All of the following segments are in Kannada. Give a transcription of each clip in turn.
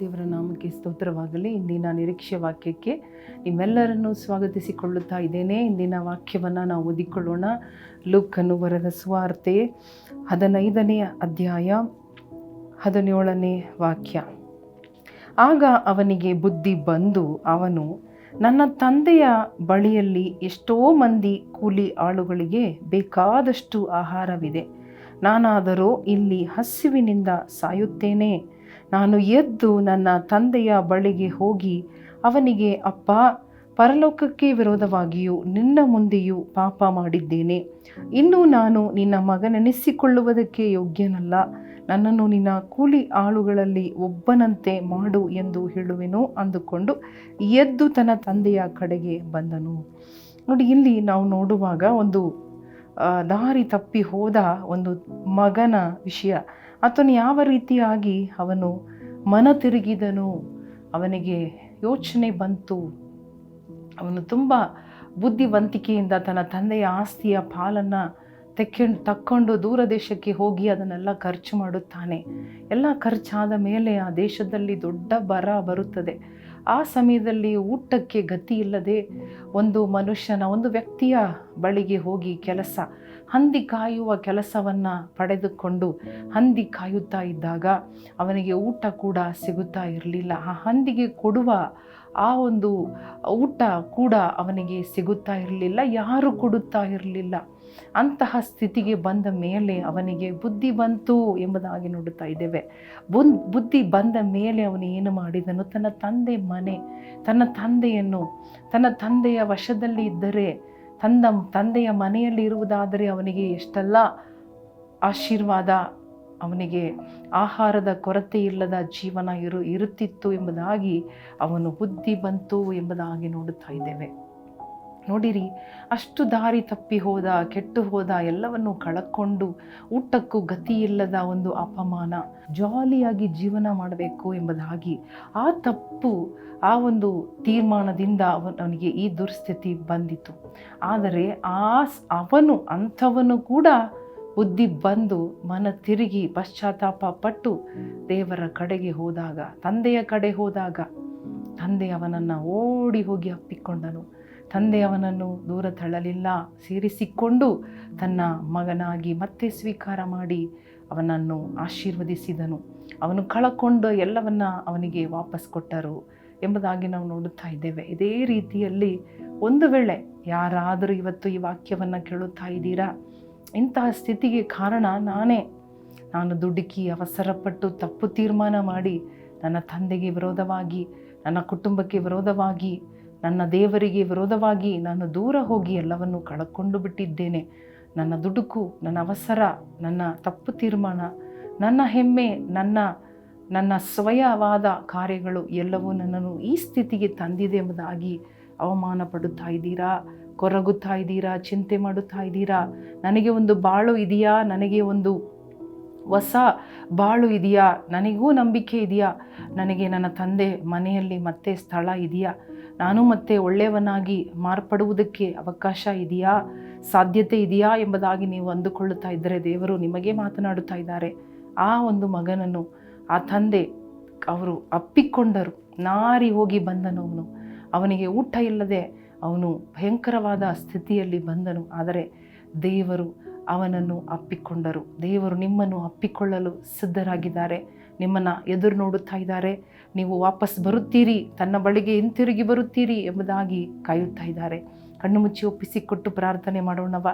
ದೇವರ ನಾಮಕ್ಕೆ ಸ್ತೋತ್ರವಾಗಲಿ. ಇಂದಿನ ನಿರೀಕ್ಷೆ ವಾಕ್ಯಕ್ಕೆ ನಿಮ್ಮೆಲ್ಲರನ್ನು ಸ್ವಾಗತಿಸಿಕೊಳ್ಳುತ್ತಾ ಇದ್ದೇನೆ. ಇಂದಿನ ವಾಕ್ಯವನ್ನು ನಾವು ಓದಿಕೊಳ್ಳೋಣ. ಲೂಕನ್ನು ಬರೆದ ಸುವಾರ್ತೆ ಹದಿನೈದನೇ ಅಧ್ಯಾಯ ಹದಿನೇಳನೇ ವಾಕ್ಯ. ಆಗ ಅವನಿಗೆ ಬುದ್ಧಿ ಬಂದು ಅವನು, ನನ್ನ ತಂದೆಯ ಬಳಿಯಲ್ಲಿ ಎಷ್ಟೋ ಮಂದಿ ಕೂಲಿ ಆಳುಗಳಿಗೆ ಬೇಕಾದಷ್ಟು ಆಹಾರವಿದೆ. ನಾನಾದರೂ ಇಲ್ಲಿ ಹಸಿವಿನಿಂದ ಸಾಯುತ್ತೇನೆ. ನಾನು ಎದ್ದು ನನ್ನ ತಂದೆಯ ಬಳಿಗೆ ಹೋಗಿ ಅವನಿಗೆ, ಅಪ್ಪ, ಪರಲೋಕಕ್ಕೆ ವಿರೋಧವಾಗಿಯೂ ನಿನ್ನ ಮುಂದೆಯೂ ಪಾಪ ಮಾಡಿದ್ದೇನೆ. ಇನ್ನು ನಾನು ನಿನ್ನ ಮಗನೆನಿಸಿಕೊಳ್ಳುವುದಕ್ಕೆ ಯೋಗ್ಯನಲ್ಲ. ನನ್ನನ್ನು ನಿನ್ನ ಕೂಲಿ ಆಳುಗಳಲ್ಲಿ ಒಬ್ಬನಂತೆ ಮಾಡು ಎಂದು ಹೇಳುವೆನು ಅಂದುಕೊಂಡು ಎದ್ದು ತನ್ನ ತಂದೆಯ ಕಡೆಗೆ ಬಂದನು. ನೋಡಿ, ಇಲ್ಲಿ ನಾವು ನೋಡುವಾಗ ಒಂದು ದಾರಿ ತಪ್ಪಿ ಹೋದ ಒಂದು ಮಗನ ವಿಷಯ. ಆತನು ಯಾವ ರೀತಿಯಾಗಿ ಅವನು ಮನ ತಿರುಗಿದನು? ಅವನಿಗೆ ಯೋಚನೆ ಬಂತು. ಅವನು ತುಂಬ ಬುದ್ಧಿವಂತಿಕೆಯಿಂದ ತನ್ನ ತಂದೆಯ ಆಸ್ತಿಯ ಪಾಲನ್ನು ತೆಕ್ಕೊಂಡು, ತಕ್ಕೊಂಡು ದೂರ ದೇಶಕ್ಕೆ ಹೋಗಿ ಅದನ್ನೆಲ್ಲ ಖರ್ಚು ಮಾಡುತ್ತಾನೆ. ಎಲ್ಲ ಖರ್ಚಾದ ಮೇಲೆ ಆ ದೇಶದಲ್ಲಿ ದೊಡ್ಡ ಬರ ಬರುತ್ತದೆ. ಆ ಸಮಯದಲ್ಲಿ ಊಟಕ್ಕೆ ಗತಿ ಇಲ್ಲದೆ ಒಂದು ಮನುಷ್ಯನ, ಒಂದು ವ್ಯಕ್ತಿಯ ಬಳಿಗೆ ಹೋಗಿ ಕೆಲಸ. ಹಂದಿ ಕಾಯುವ ಕೆಲಸವನ್ನು ಪಡೆದುಕೊಂಡು ಹಂದಿ ಕಾಯುತ್ತಾ ಇದ್ದಾಗ ಅವನಿಗೆ ಊಟ ಕೂಡ ಸಿಗುತ್ತಾ ಇರಲಿಲ್ಲ. ಆ ಹಂದಿಗೆ ಕೊಡುವ ಆ ಒಂದು ಊಟ ಕೂಡ ಅವನಿಗೆ ಸಿಗುತ್ತಾ ಇರಲಿಲ್ಲ, ಯಾರು ಕೊಡುತ್ತಾ ಇರಲಿಲ್ಲ. ಅಂತಹ ಸ್ಥಿತಿಗೆ ಬಂದ ಮೇಲೆ ಅವನಿಗೆ ಬುದ್ಧಿ ಬಂತು ಎಂಬುದಾಗಿ ನೋಡುತ್ತಾ ಇದ್ದೇವೆ. ಬುನ್, ಬುದ್ಧಿ ಬಂದ ಮೇಲೆ ಅವನು ಏನು ಮಾಡಿದನು? ತನ್ನ ತಂದೆ ಮನೆ, ತನ್ನ ತಂದೆಯನ್ನು, ತನ್ನ ತಂದೆಯ ವಶದಲ್ಲಿ ಇದ್ದರೆ ತನ್ನ ತಂದೆಯ ಮನೆಯಲ್ಲಿ ಇರುವುದಾದರೆ ಅವನಿಗೆ ಎಷ್ಟೆಲ್ಲ ಆಶೀರ್ವಾದ, ಅವನಿಗೆ ಆಹಾರದ ಕೊರತೆ ಇಲ್ಲದ ಜೀವನ ಇರು, ಇರುತ್ತಿತ್ತು ಎಂಬುದಾಗಿ ಅವನು ಬುದ್ಧಿ ಬಂತು ಎಂಬುದಾಗಿ ನೋಡುತ್ತಾ ಇದ್ದೇವೆ. ನೋಡಿರಿ, ಅಷ್ಟು ದಾರಿ ತಪ್ಪಿ ಹೋದ, ಕೆಟ್ಟು ಹೋದ ಎಲ್ಲವನ್ನು ಕಳಕೊಂಡು ಊಟಕ್ಕೂ ಗತಿ ಇಲ್ಲದ ಒಂದು ಅಪಮಾನ. ಜಾಲಿಯಾಗಿ ಜೀವನ ಮಾಡಬೇಕು ಎಂಬುದಾಗಿ ಆ ತಪ್ಪು, ಆ ಒಂದು ತೀರ್ಮಾನದಿಂದ ಅವನ್- ಅವನಿಗೆ ಈ ದುರ್ಸ್ಥಿತಿ ಬಂದಿತು ಆದರೆ ಆ ಅವನು, ಅಂಥವನು ಕೂಡ ಬುದ್ಧಿ ಬಂದು ಮನ ತಿರುಗಿ ಪಶ್ಚಾತ್ತಾಪ ಪಟ್ಟು ದೇವರ ಕಡೆಗೆ ಹೋದಾಗ, ತಂದೆಯ ಕಡೆ ಹೋದಾಗ, ತಂದೆ ಅವನನ್ನು ಓಡಿ ಹೋಗಿ ಅಪ್ಪಿಕೊಂಡನು. ತಂದೆ ಅವನನ್ನು ದೂರ ತಳ್ಳಲಿಲ್ಲ. ಸೇರಿಸಿಕೊಂಡು ತನ್ನ ಮಗನಾಗಿ ಮತ್ತೆ ಸ್ವೀಕಾರ ಮಾಡಿ ಅವನನ್ನು ಆಶೀರ್ವದಿಸಿದನು. ಅವನು ಕಳಕೊಂಡು ಎಲ್ಲವನ್ನ ಅವನಿಗೆ ವಾಪಸ್ ಕೊಟ್ಟರು ಎಂಬುದಾಗಿ ನಾವು ನೋಡುತ್ತಾ ಇದ್ದೇವೆ. ಇದೇ ರೀತಿಯಲ್ಲಿ ಒಂದು ವೇಳೆ ಯಾರಾದರೂ ಇವತ್ತು ಈ ವಾಕ್ಯವನ್ನು ಕೇಳುತ್ತಾ ಇದ್ದೀರಾ? ಇಂತಹ ಸ್ಥಿತಿಗೆ ಕಾರಣ ನಾನೇ. ನಾನು ದುಡುಕಿ ಅವಸರಪಟ್ಟು ತಪ್ಪು ತೀರ್ಮಾನ ಮಾಡಿ ನನ್ನ ತಂದೆಗೆ ವಿರೋಧವಾಗಿ, ನನ್ನ ಕುಟುಂಬಕ್ಕೆ ವಿರೋಧವಾಗಿ ನನ್ನ ದೇವರಿಗೆ ವಿರೋಧವಾಗಿ ನಾನು ದೂರ ಹೋಗಿ ಎಲ್ಲವನ್ನು ಕಳ್ಕೊಂಡು ಬಿಟ್ಟಿದ್ದೇನೆ. ನನ್ನ ದುಡುಕು, ನನ್ನ ಅವಸರ, ನನ್ನ ತಪ್ಪು ತೀರ್ಮಾನ, ನನ್ನ ಹೆಮ್ಮೆ, ನನ್ನ ನನ್ನ ಸ್ವಯವಾದ ಕಾರ್ಯಗಳು ಎಲ್ಲವೂ ನನ್ನನ್ನು ಈ ಸ್ಥಿತಿಗೆ ತಂದಿದೆ ಎಂಬುದಾಗಿ ಅವಮಾನ ಪಡುತ್ತಾ ಇದ್ದೀರಾ? ಕೊರಗುತ್ತಾ ಇದ್ದೀರಾ? ಚಿಂತೆ ಮಾಡುತ್ತಾ ಇದ್ದೀರಾ? ನನಗೆ ಒಂದು ಬಾಳು ಇದೆಯಾ? ನನಗೆ ಒಂದು ಹೊಸ ಬಾಳು ಇದೆಯಾ? ನನಗೂ ನಂಬಿಕೆ ಇದೆಯಾ? ನನಗೆ ನನ್ನ ತಂದೆ ಮನೆಯಲ್ಲಿ ಮತ್ತೆ ಸ್ಥಳ ಇದೆಯಾ? ನಾನು ಮತ್ತೆ ಒಳ್ಳೆಯವನಾಗಿ ಮಾರ್ಪಡುವುದಕ್ಕೆ ಅವಕಾಶ ಇದೆಯಾ? ಸಾಧ್ಯತೆ ಇದೆಯಾ ಎಂಬುದಾಗಿ ನೀವು ಅಂದುಕೊಳ್ಳುತ್ತಾ ಇದ್ದರೆ ದೇವರು ನಿಮಗೆ ಮಾತನಾಡುತ್ತಾ ಇದ್ದಾರೆ. ಆ ಒಂದು ಮಗನನ್ನು, ಆ ತಂದೆ ಅವರು ಅಪ್ಪಿಕೊಂಡರು. ನಾರಿ ಹೋಗಿ ಬಂದನು ಅವನು. ಅವನಿಗೆ ಊಟ ಇಲ್ಲದೆ ಅವನು ಭಯಂಕರವಾದ ಸ್ಥಿತಿಯಲ್ಲಿ ಬಂದನು. ಆದರೆ ದೇವರು ಅವನನ್ನು ಅಪ್ಪಿಕೊಂಡರು. ದೇವರು ನಿಮ್ಮನ್ನು ಅಪ್ಪಿಕೊಳ್ಳಲು ಸಿದ್ಧರಾಗಿದ್ದಾರೆ. ನಿಮ್ಮನ್ನು ಎದುರು ನೋಡುತ್ತಾ ಇದ್ದಾರೆ. ನೀವು ವಾಪಸ್ ಬರುತ್ತೀರಿ, ತನ್ನ ಬಳಿಗೆ ಹಿಂತಿರುಗಿ ಬರುತ್ತೀರಿ ಎಂಬುದಾಗಿ ಕಾಯುತ್ತಾ ಇದ್ದಾರೆ. ಕಣ್ಣು ಮುಚ್ಚಿ ಒಪ್ಪಿಸಿಕೊಟ್ಟು ಪ್ರಾರ್ಥನೆ ಮಾಡೋಣವ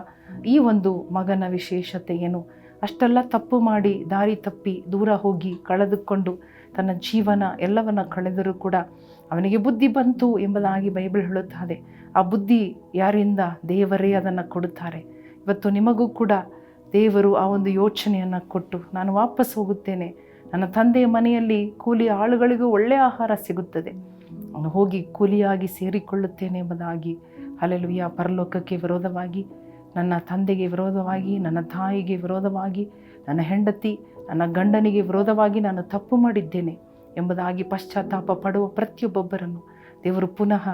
ಈ ಒಂದು ಮಗನ ವಿಶೇಷತೆ ಏನು? ಅಷ್ಟೆಲ್ಲ ತಪ್ಪು ಮಾಡಿ, ದಾರಿ ತಪ್ಪಿ, ದೂರ ಹೋಗಿ ಕಳೆದುಕೊಂಡು ತನ್ನ ಜೀವನ ಎಲ್ಲವನ್ನ ಕಳೆದರೂ ಕೂಡ ಅವನಿಗೆ ಬುದ್ಧಿ ಬಂತು ಎಂಬುದಾಗಿ ಬೈಬಲ್ ಹೇಳುತ್ತದೆ ಆ ಬುದ್ಧಿ ಯಾರಿಂದ ದೇವರೇ ಅದನ್ನು ಕೊಡುತ್ತಾರೆ? ಇವತ್ತು ನಿಮಗೂ ಕೂಡ ದೇವರು ಆ ಒಂದು ಯೋಚನೆಯನ್ನು ಕೊಟ್ಟು, ನಾನು ವಾಪಸ್ ಹೋಗುತ್ತೇನೆ ನನ್ನ ತಂದೆಯ ಮನೆಯಲ್ಲಿ ಕೂಲಿ ಆಳುಗಳಿಗೂ ಒಳ್ಳೆಯ ಆಹಾರ ಸಿಗುತ್ತದೆ. ಹೋಗಿ ಕೂಲಿಯಾಗಿ ಸೇರಿಕೊಳ್ಳುತ್ತೇನೆ ಎಂಬುದಾಗಿ ಅಲ್ಲೆಲುಯ್ಯ ಪರಲೋಕಕ್ಕೆ ವಿರೋಧವಾಗಿ, ನನ್ನ ತಂದೆಗೆ ವಿರೋಧವಾಗಿ, ನನ್ನ ತಾಯಿಗೆ ವಿರೋಧವಾಗಿ, ನನ್ನ ಹೆಂಡತಿ, ನನ್ನ ಗಂಡನಿಗೆ ವಿರೋಧವಾಗಿ ನಾನು ತಪ್ಪು ಮಾಡಿದ್ದೇನೆ ಎಂಬುದಾಗಿ ಪಶ್ಚಾತ್ತಾಪ ಪಡುವ ಪ್ರತಿಯೊಬ್ಬೊಬ್ಬರನ್ನು ದೇವರು ಪುನಃ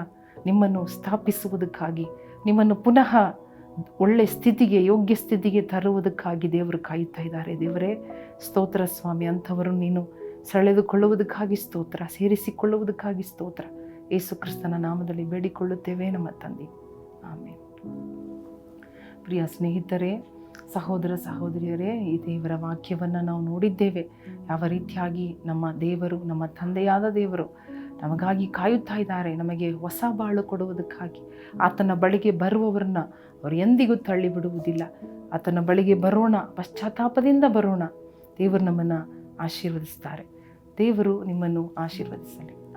ನಿಮ್ಮನ್ನು ಸ್ಥಾಪಿಸುವುದಕ್ಕಾಗಿ, ನಿಮ್ಮನ್ನು ಪುನಃ ಒಳ್ಳೆ ಸ್ಥಿತಿಗೆ, ಯೋಗ್ಯ ಸ್ಥಿತಿಗೆ ತರುವುದಕ್ಕಾಗಿ ದೇವರು ಕಾಯುತ್ತಾ ಇದ್ದಾರೆ. ದೇವರೇ, ಸ್ತೋತ್ರ ಸ್ವಾಮಿ, ಅಂಥವರು ನೀನು ಸೆಳೆದುಕೊಳ್ಳುವುದಕ್ಕಾಗಿ ಸ್ತೋತ್ರ, ಸೇರಿಸಿಕೊಳ್ಳುವುದಕ್ಕಾಗಿ ಸ್ತೋತ್ರ. ಯೇಸು ಕ್ರಿಸ್ತನ ನಾಮದಲ್ಲಿ ಬೇಡಿಕೊಳ್ಳುತ್ತೇವೆ ನಮ್ಮ ತಂದೆ. ಆಮೇಲೆ ಪ್ರಿಯ ಸ್ನೇಹಿತರೇ, ಸಹೋದರ ಸಹೋದರಿಯರೇ, ಈ ದೇವರ ವಾಕ್ಯವನ್ನು ನಾವು ನೋಡಿದ್ದೇವೆ. ಯಾವ ರೀತಿಯಾಗಿ ನಮ್ಮ ದೇವರು, ನಮ್ಮ ತಂದೆಯಾದ ದೇವರು ನಮಗಾಗಿ ಕಾಯುತ್ತಾ ಇದ್ದಾರೆ, ನಮಗೆ ಹೊಸ ಬಾಳು ಕೊಡುವುದಕ್ಕಾಗಿ. ಆತನ ಬಳಿಗೆ ಬರುವವರನ್ನ ಅವರು ಎಂದಿಗೂ ತಳ್ಳಿ ಬಿಡುವುದಿಲ್ಲ ಆತನ ಬಳಿಗೆ ಬರೋಣ, ಪಶ್ಚಾತ್ತಾಪದಿಂದ ಬರೋಣ. ದೇವರು ನಮ್ಮನ್ನು ಆಶೀರ್ವದಿಸ್ತಾರೆ. ದೇವರು ನಿಮ್ಮನ್ನು ಆಶೀರ್ವದಿಸಲಿ.